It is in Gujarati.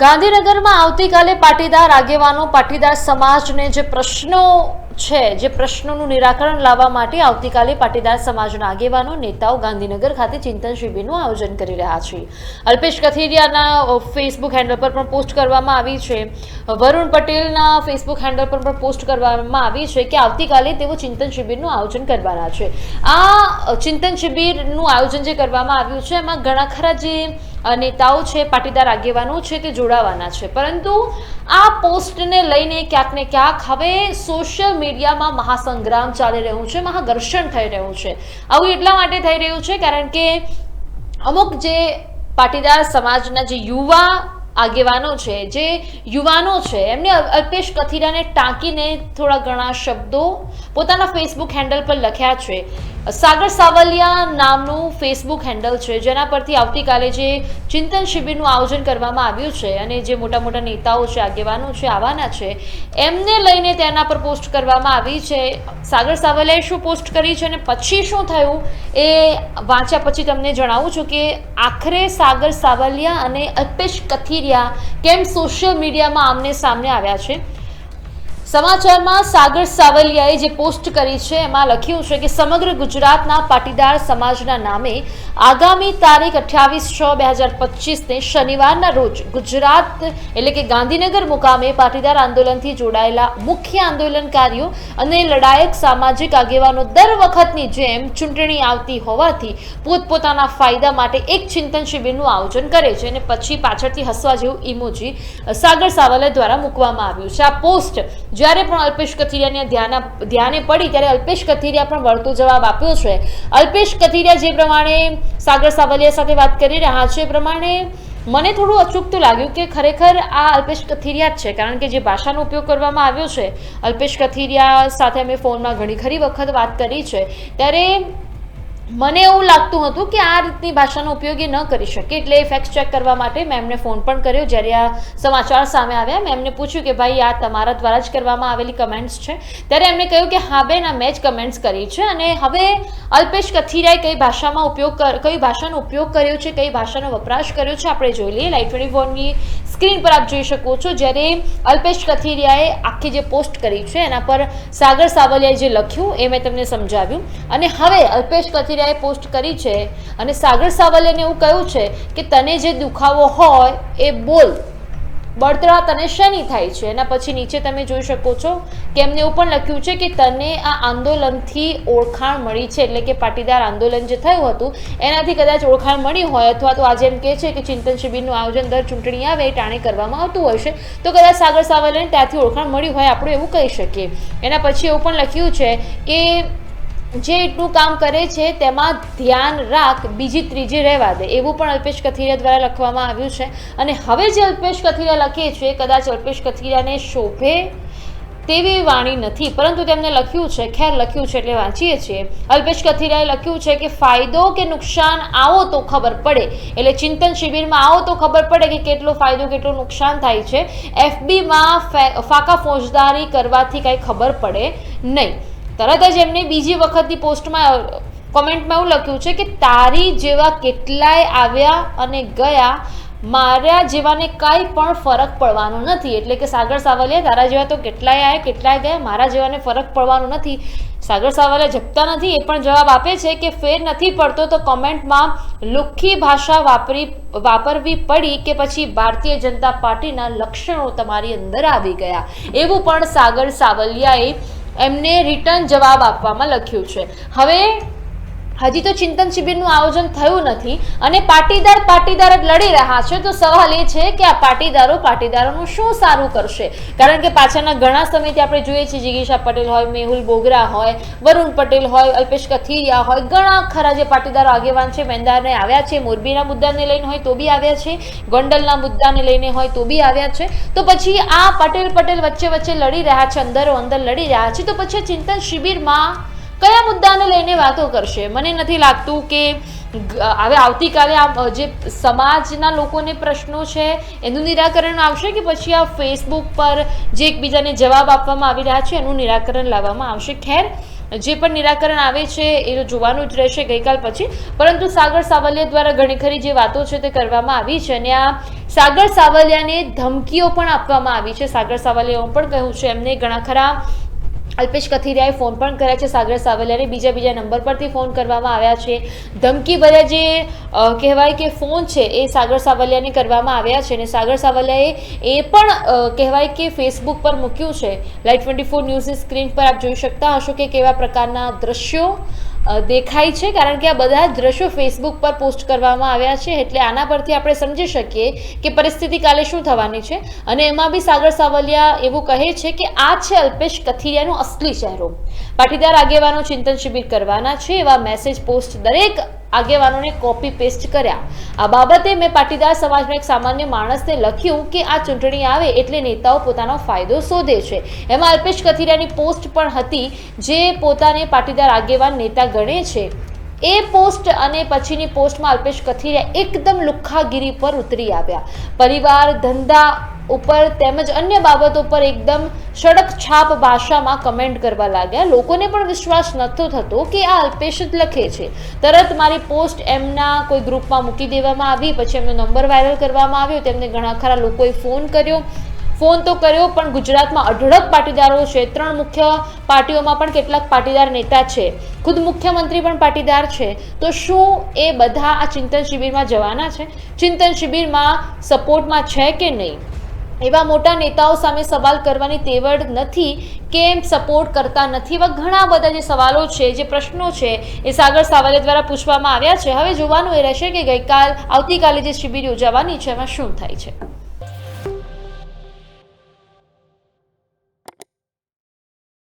ગાંધીનગરમાં આવતીકાલે પાટીદાર આગેવાનો, પાટીદાર સમાજને જે પ્રશ્નો છે, જે પ્રશ્નોનું નિરાકરણ લાવવા માટે આવતીકાલે પાટીદાર સમાજના આગેવાનો, નેતાઓ ગાંધીનગર ખાતે ચિંતન શિબિરનું આયોજન કરી રહ્યા છે. અલ્પેશ કથિરિયાના ફેસબુક હેન્ડલ પર પણ પોસ્ટ કરવામાં આવી છે. વરુણ પટેલના ફેસબુક હેન્ડલ પર પણ પોસ્ટ કરવામાં આવી છે કે આવતીકાલે તેઓ ચિંતન શિબિરનું આયોજન કરવાના છે. આ ચિંતન શિબિરનું આયોજન જે કરવામાં આવ્યું છે, એમાં ઘણા ખરા જે નેતાઓ છે, પાટીદાર આગેવાનો છે તે જોડાવાના છે. પરંતુ આ પોસ્ટને લઈને ક્યાંક ને ક્યાંક હવે સોશિયલ મીડિયામાં મહાસંગ્રામ ચાલી રહ્યું છે, મહાઘર્ષણ થઈ રહ્યું છે. આવું એટલા માટે થઈ રહ્યું છે કારણ કે અમુક જે પાટીદાર સમાજના જે યુવા આગેવાનો છે, જે યુવાનો છે, એમને અલ્પેશ કથિરાને ટાંકીને થોડા ઘણા શબ્દો પોતાના ફેસબુક હેન્ડલ પર લખ્યા છે. સાગર સાવલિયા નામનું ફેસબુક હેન્ડલ છે, જેના પરથી આવતીકાલે જે ચિંતન શિબિરનું આયોજન કરવામાં આવ્યું છે અને જે મોટા મોટા નેતાઓ છે, આગેવાનો છે આવવાના છે, એમને લઈને તેના પર પોસ્ટ કરવામાં આવી છે. સાગર સાવલિયાએ શું પોસ્ટ કરી છે અને પછી શું થયું એ વાંચ્યા પછી તમને જણાવું છું કે આખરે સાગર સાવલિયા અને અલ્પેશ કથિરિયા કેમ સોશિયલ મીડિયામાં આમને સામને આવ્યા છે? સમાચારમાં સાગર સાવલિયાએ જે પોસ્ટ કરી છે, એમાં લખ્યું છે કે સમગ્ર ગુજરાતના પાટીદાર સમાજના નામે આગામી તારીખ અઠ્યાવીસ છ, બે હજાર પચીસને શનિવારના રોજ ગુજરાત, એટલે કે ગાંધીનગર મુકામે પાટીદાર આંદોલનથી જોડાયેલા મુખ્ય આંદોલનકારીઓ અને લડાયક સામાજિક આગેવાનો દર વખતની જેમ ચૂંટણી આવતી હોવાથી પોતપોતાના ફાયદા માટે એક ચિંતન શિબિરનું આયોજન કરે છે અને પછી પાછળથી હસવા જેવું ઇમોજી સાગર સાવલિયા દ્વારા મૂકવામાં આવ્યું છે. આ પોસ્ટ જ્યારે પણ અલ્પેશ કથિરિયાને ધ્યાન ધ્યાને પડી ત્યારે અલ્પેશ કથિરિયા પણ વળતો જવાબ આપ્યો છે. અલ્પેશ કથિરિયા જે પ્રમાણે સાગર સાવલિયા સાથે વાત કરી રહ્યા છે એ પ્રમાણે મને થોડું અચૂકતું લાગ્યું કે ખરેખર આ અલ્પેશ કથિરિયા જ છે, કારણ કે જે ભાષાનો ઉપયોગ કરવામાં આવ્યો છે, અલ્પેશ કથિરિયા સાથે અમે ફોનમાં ઘણી ખરી વખત વાત કરી છે. ત્યારે મને એવું લાગતું હતું કે આ રીતની ભાષાનો ઉપયોગ એ ન કરી શકે. એટલે ફેક્ટ ચેક કરવા માટે મેં એમને ફોન પણ કર્યો. જ્યારે આ સમાચાર સામે આવ્યા મેં એમને પૂછ્યું કે ભાઈ, આ તમારા દ્વારા જ કરવામાં આવેલી કમેન્ટ્સ છે. ત્યારે એમણે કહ્યું કે હા, બેન આ મેં જ કમેન્ટ્સ કરી છે અને હવે અલ્પેશ કથિરાએ કઈ ભાષામાં ઉપયોગ કઈ ભાષાનો ઉપયોગ કર્યો છે, કઈ ભાષાનો વપરાશ કર્યો છે, આપણે જોઈ લઈએ. લાઈટ ટ્વેન્ટી ફોરની સ્ક્રીન પર આપ જોઈ શકો છો. જ્યારે અલ્પેશ કથિરિયાએ આખી જે પોસ્ટ કરી છે, એના પર સાગર સાવલિયાએ જે લખ્યું, એ મેં તમને સમજાવ્યું. અને હવે અલ્પેશ કથિરિયાએ પોસ્ટ કરી છે અને સાગર સાવલિયાને એવું કહ્યું છે કે તને જે દુખાવો હોય એ બોલ. બળતરા તને શેની થાય છે? એના પછી નીચે તમે જોઈ શકો છો કે એમને એવું પણ લખ્યું છે કે તને આ આંદોલનથી ઓળખાણ મળી છે, એટલે કે પાટીદાર આંદોલન જે થયું હતું, એનાથી કદાચ ઓળખાણ મળી હોય અથવા તો આજે એમ કહે છે કે ચિંતન શિબિરનું આયોજન દર ચૂંટણી આવે એ ટાણે કરવામાં આવતું હશે તો કદાચ સાગર સાવલિયાને ત્યાંથી ઓળખાણ મળી હોય, આપણે એવું કહી શકીએ. એના પછી એવું પણ લખ્યું છે કે જે એટલું કામ કરે છે, તેમાં ધ્યાન રાખ, બીજી ત્રીજી રહેવા દે. એવું પણ અલ્પેશ કથિરિયા દ્વારા લખવામાં આવ્યું છે. અને હવે જે અલ્પેશ કથિરિયા લખે છે કદાચ અલ્પેશ કથિરિયાને શોભે તેવી વાણી નથી, પરંતુ તેમને લખ્યું છે, ખેર લખ્યું છે એટલે વાંચીએ છીએ. અલ્પેશ કથિરાએ લખ્યું છે કે ફાયદો કે નુકસાન આવો તો ખબર પડે. એટલે ચિંતન શિબિરમાં આવો તો ખબર પડે કે કેટલો ફાયદો, કેટલું નુકસાન થાય છે. એફબીમાં ફાકા ફોજદારી કરવાથી કાંઈ ખબર પડે નહીં. તરત જ એમને બીજી વખતની પોસ્ટમાં, કોમેન્ટમાં એવું લખ્યું છે કે તારી જેવા કેટલાય આવ્યા અને ગયા, મારા જેવાને કાંઈ પણ ફરક પડવાનો નથી. એટલે કે સાગર સાવલિયા, તારા જેવા તો કેટલાય આવ્યા કેટલાય ગયા, મારા જેવાને ફરક પડવાનો નથી. સાગર સાવલિયા જપતા નથી, એ પણ જવાબ આપે છે કે ફેર નથી પડતો તો કોમેન્ટમાં લુખ્ખી ભાષા વાપરી, વાપરવી પડી કે પછી ભારતીય જનતા પાર્ટીના લક્ષણો તમારી અંદર આવી ગયા. એવું પણ સાગર સાવલિયાએ એમને રિટર્ન જવાબ આપવામાં લખ્યું છે. હવે હજી તો ચિંતન શિબિરનું આયોજન થયું નથી અને પાટીદાર પાટીદાર જ લડી રહ્યા છે. તો સવાલ એ છે કે આ પાટીદારો પાટીદારોનું શું સારું કરશે? કારણ કે પાછળના ઘણા સમયથી આપણે જોઈએ છીએ, જિગીશા પટેલ હોય, મેહુલ બોગરા હોય, વરુણ પટેલ હોય, અલ્પેશ કથિરિયા હોય, ઘણા ખરા જે પાટીદારો આગેવાન છે, મેંદારને આવ્યા છે, મોરબીના મુદ્દાને લઈને હોય તો બી આવ્યા છે, ગોંડલના મુદ્દાને લઈને હોય તો બી આવ્યા છે. તો પછી આ પટેલ પટેલ વચ્ચે વચ્ચે લડી રહ્યા છે, અંદરો અંદર લડી રહ્યા છે. તો પછી ચિંતન શિબિરમાં કયા મુદ્દાને લઈને વાતો કરશે? મને નથી લાગતું કે હવે આવતીકાલે આ જે સમાજના લોકોને પ્રશ્નો છે, એનું નિરાકરણ આવશે કે પછી આ ફેસબુક પર જે એકબીજાને જવાબ આપવામાં આવી રહ્યા છે, એનું નિરાકરણ લાવવામાં આવશે? ખેર, જે પણ નિરાકરણ આવે છે, એ જોવાનું જ રહેશે ગઈકાલ પછી. પરંતુ સાગર સાવલિયા દ્વારા ઘણી ખરી જે વાતો છે તે કરવામાં આવી છે અને આ સાગર સાવલિયાને ધમકીઓ પણ આપવામાં આવી છે. સાગર સાવલિયાએ પણ કહ્યું છે, એમને ઘણા ખરા અલ્પેશ કથિરિયાએ ફોન પણ કર્યા છે સાગર સાવલિયાને. બીજા બીજા નંબર પરથી ફોન કરવામાં આવ્યા છે. ધમકી ભર્યા જે કહેવાય કે ફોન છે એ સાગર સાવલિયાને કરવામાં આવ્યા છે અને સાગર સાવલિયાએ એ પણ કહેવાય કે ફેસબુક પર મૂક્યું છે. લાઈટ ટ્વેન્ટી ફોર ન્યૂઝની સ્ક્રીન પર આપ જોઈ શકતા હશો કે કેવા પ્રકારના દ્રશ્યો દેખાય છે કારણ કે આ બધા દ્રશ્યો ફેસબુક પર પોસ્ટ કરવામાં આવ્યા છે એટલે આના પરથી આપણે સમજી શકીએ કે પરિસ્થિતિ કાલે શું થવાની છે. અને એમાં બી સાગર સાવલિયા એવું કહે છે કે આ છે અલ્પેશ કથિરિયાનો અસલી ચહેરો. પાટીદાર આગેવાનો ચિંતન શિબિર કરવાના છે એવા મેસેજ પોસ્ટ દરેક આગેવાનોને કોપી પેસ્ટ કર્યા. આ બાબતે મેં પાટીદાર સમાજના એક સામાન્ય માણસને લખ્યું કે આ ચૂંટણી આવે એટલે નેતાઓ પોતાનો ફાયદો શોધે છે. એમાં અલ્પેશ કથિરિયાની પોસ્ટ પણ હતી જે પોતાને પાટીદાર આગેવાન નેતા ગણે છે. એ પોસ્ટ અને પછીની પોસ્ટમાં અલ્પેશ કથિરિયા એકદમ લુખ્ખાગીરી પર ઉતરી આવ્યા. પરિવાર, ધંધા ઉપર તેમજ અન્ય બાબતો પર એકદમ સડક છાપ ભાષામાં કમેન્ટ કરવા લાગ્યા. લોકોને પણ વિશ્વાસ નહોતો થતો કે આ અલ્પેશ જ લખે છે. તરત મારી પોસ્ટ એમના કોઈ ગ્રુપમાં મૂકી દેવામાં આવી. પછી એમનો નંબર વાયરલ કરવામાં આવ્યો. તેમને ઘણા ખરા લોકોએ ફોન કર્યો. ફોન તો કર્યો, પણ ગુજરાતમાં અઢળક પાટીદારો છે. ત્રણ મુખ્ય પાર્ટીઓમાં પણ કેટલાક પાટીદાર નેતા છે. ખુદ મુખ્યમંત્રી પણ પાટીદાર છે. તો શું એ બધા આ ચિંતન શિબિરમાં જવાના છે? ચિંતન શિબિરમાં સપોર્ટમાં છે કે નહીં? એવા મોટા નેતાઓ સામે સવાલ કરવાની તેવડ નથી કેમ સપોર્ટ કરતા નથી. એવા ઘણા બધા જે સવાલો છે, જે પ્રશ્નો છે, એ સાગર સાવલિયા દ્વારા પૂછવામાં આવ્યા છે. હવે જોવાનું એ રહેશે કે ગઈકાલ, આવતીકાલે જે શિબિર યોજાવાની છે, એમાં શું થાય છે?